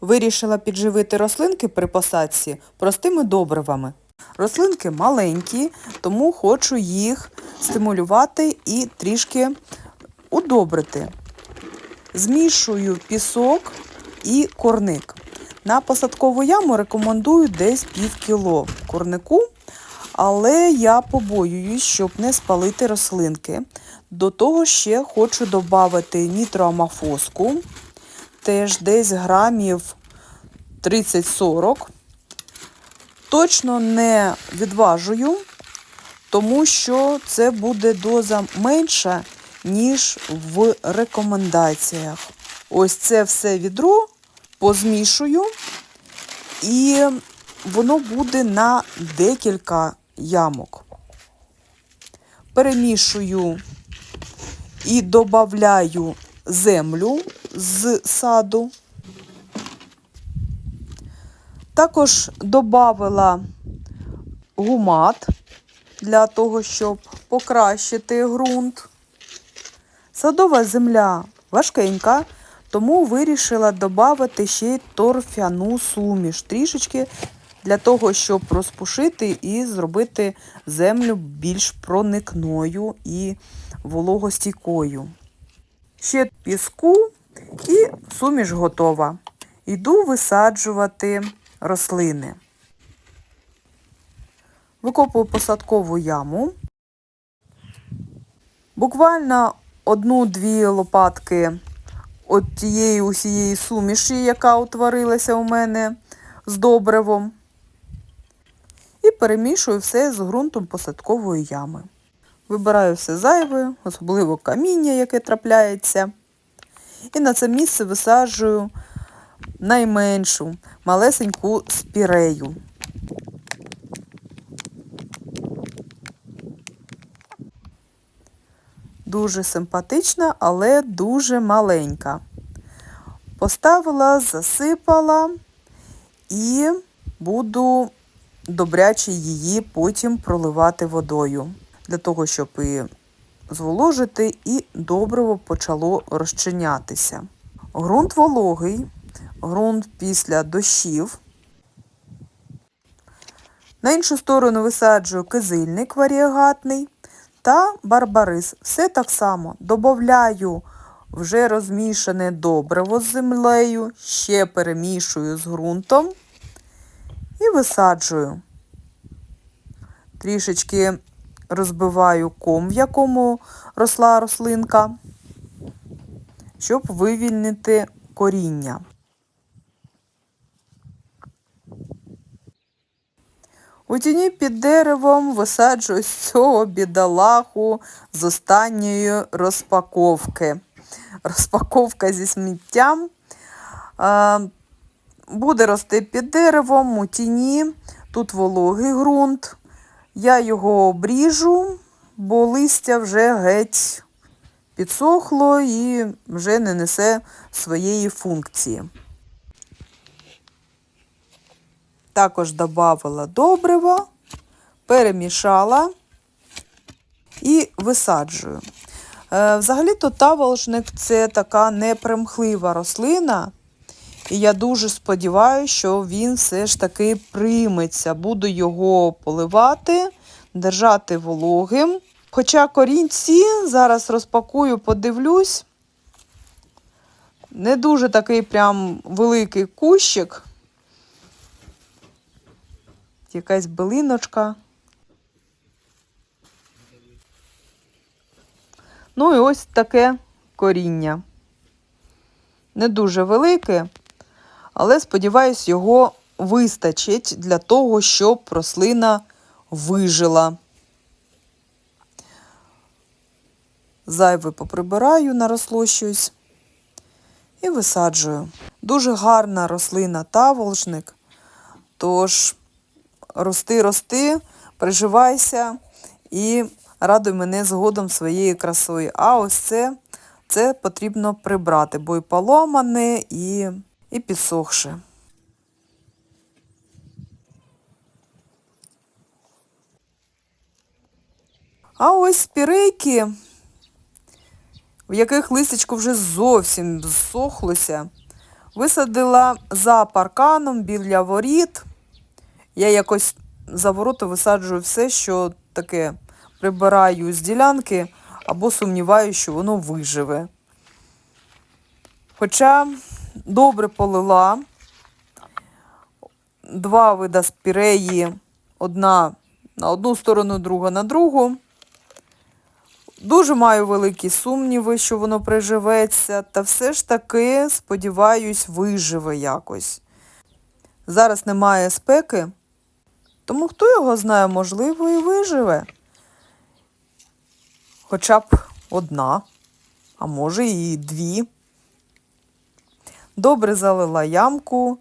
Вирішила підживити рослинки при посадці простими добривами. Рослинки маленькі, тому хочу їх стимулювати і трішки удобрити. Змішую пісок і корник. На посадкову яму рекомендую десь пів кіло корнику, але я побоююсь, щоб не спалити рослинки. До того ще хочу додати нітроамофоску, теж десь грамів 30-40. Точно не відважую, тому що це буде доза менша, ніж в рекомендаціях. Ось це все відро позмішую, і воно буде на декілька ямок. Перемішую і додаю землю з саду. Також додала гумат для того, щоб покращити ґрунт. Садова земля важкенька, тому вирішила додати ще й торфяну суміш трішечки для того, щоб розпушити і зробити землю більш проникною і вологостійкою. Ще піску і суміш готова. Йду висаджувати рослини. Викопую посадкову яму. Буквально одну-дві лопатки от тієї усієї суміші, яка утворилася у мене з добривом. І перемішую все з ґрунтом посадкової ями. Вибираю все зайве, особливо каміння, яке трапляється. І на це місце висаджую найменшу малесеньку спірею. Дуже симпатична, але дуже маленька. Поставила, засипала і буду добряче її потім проливати водою, для того, щоб і зволожити і добриво почало розчинятися. Грунт вологий, ґрунт після дощів. На іншу сторону висаджую кизильник варіагатний та барбарис. Все так само. Добавляю вже розмішане добриво з землею, ще перемішую з ґрунтом і висаджую. Трішечки розбиваю ком, в якому росла рослинка, щоб вивільнити коріння. У тіні під деревом висаджую з цього бідолаху з останньої розпаковки. Розпаковка зі сміттям. Буде рости під деревом у тіні. Тут вологий ґрунт. Я його обріжу, бо листя вже геть підсохло і вже не несе своєї функції. Також додавала добрива, перемішала і висаджую. Е, Взагалі-то таволжник це така непримхлива рослина. І я дуже сподіваюся, що він все ж таки прийметься. Буду його поливати, держати вологим. Хоча корінці зараз розпакую, подивлюсь. Не дуже такий прям великий кущик. Якась билиночка. Ну і ось таке коріння. Не дуже велике, але сподіваюсь, його вистачить для того, щоб рослина вижила. Зайве поприбираю, наросло щось і висаджую. Дуже гарна рослина таволжник, тож рости, рости, приживайся і радуй мене згодом своєю красою. А ось це, це потрібно прибрати, бо і поломане, і, і підсохше. А ось спірейки, в яких листечко вже зовсім зсохлося, Висадила за парканом біля воріт. Я якось за ворота висаджую все, що таке прибираю з ділянки або сумніваюся, що воно виживе. Хоча добре полила. Два вида спіреї, одна на одну сторону, друга на другу. Дуже маю великі сумніви, що воно приживеться, та все ж таки, сподіваюсь, виживе якось. Зараз немає спеки, тому хто його знає, можливо, і виживе. Хоча б одна, а може і дві. Добре залила ямку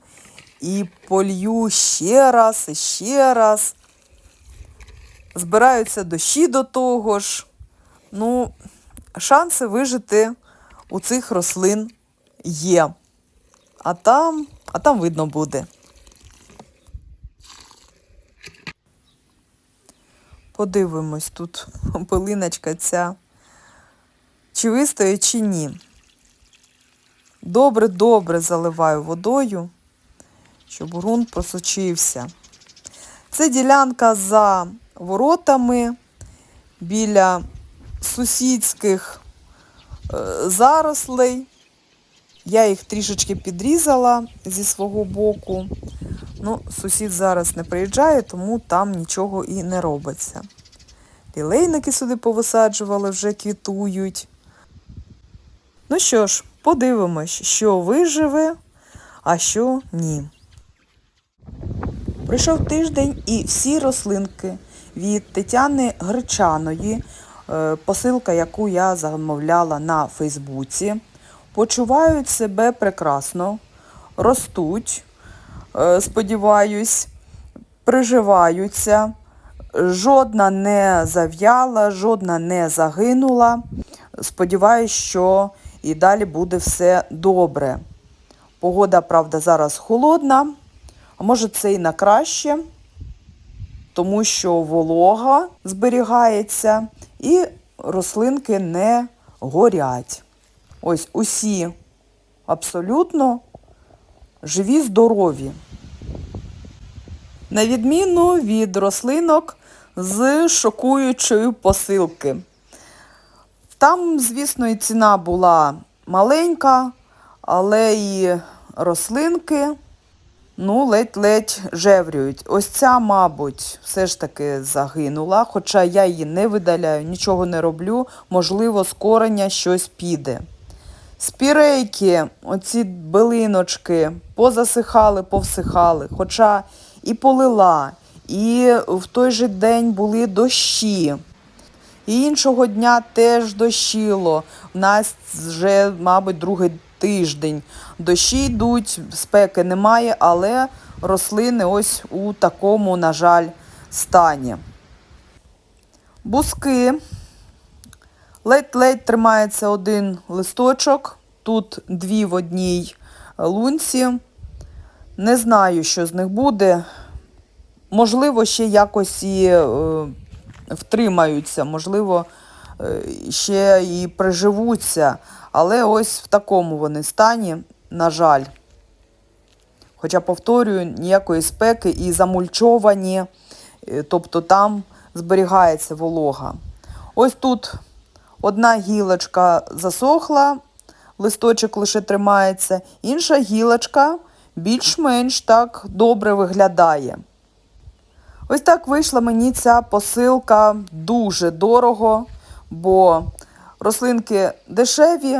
і полью ще раз, і ще раз. Збираються дощі до того ж. Ну, шанси вижити у цих рослин є. А там, а там видно буде. Подивимось тут пилиночка ця. Чи вистоє, чи ні. Добре-добре заливаю водою, щоб ґрунт просочився. Це ділянка за воротами біля сусідських е, зарослей. Я їх трішечки підрізала зі свого боку. Ну, сусід зараз не приїжджає, тому там нічого і не робиться. Лілейники сюди повисаджували, вже квітують. Ну що ж, подивимось, що виживе, а що ні. Прийшов тиждень і всі рослинки від Тетяни Гречаної, е, посилка, яку я замовляла на Фейсбуці, почувають себе прекрасно, ростуть, е, сподіваюсь, приживаються. Жодна не зав'яла, жодна не загинула. Сподіваюсь, що і далі буде все добре. Погода, правда, зараз холодна, а може це і на краще, тому що волога зберігається і рослинки не горять. Ось усі абсолютно живі, здорові. На відміну від рослинок з шокуючої посилки. Там, звісно, і ціна була маленька, але і рослинки ну, ледь-ледь жеврюють. Ось ця, мабуть, все ж таки загинула, хоча я її не видаляю, нічого не роблю, можливо, з кореня щось піде. Спірейки, оці билиночки, позасихали, повсихали, хоча і полила, і в той же день були дощі. І іншого дня теж дощило. У нас вже, мабуть, другий тиждень. Дощі йдуть, спеки немає, але рослини ось у такому, на жаль, стані. Бузки. Ледь-ледь тримається один листочок. Тут дві в одній лунці. Не знаю, що з них буде. Можливо, ще якось і е, втримаються, можливо, е, ще і приживуться. Але ось в такому вони стані, на жаль. Хоча, повторюю, ніякої спеки і замульчовані, е, тобто там зберігається волога. Ось тут одна гілочка засохла, листочок лише тримається, інша гілочка більш-менш так добре виглядає. Ось так вийшла мені ця посилка дуже дорого, бо рослинки дешеві,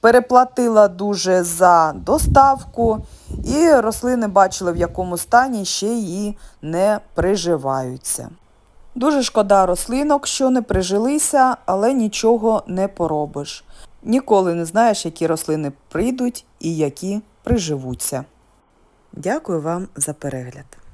переплатила дуже за доставку, і рослини бачили, в якому стані ще й не приживаються. Дуже шкода рослинок, що не прижилися, але нічого не поробиш. Ніколи не знаєш, які рослини прийдуть і які приживуться. Дякую вам за перегляд.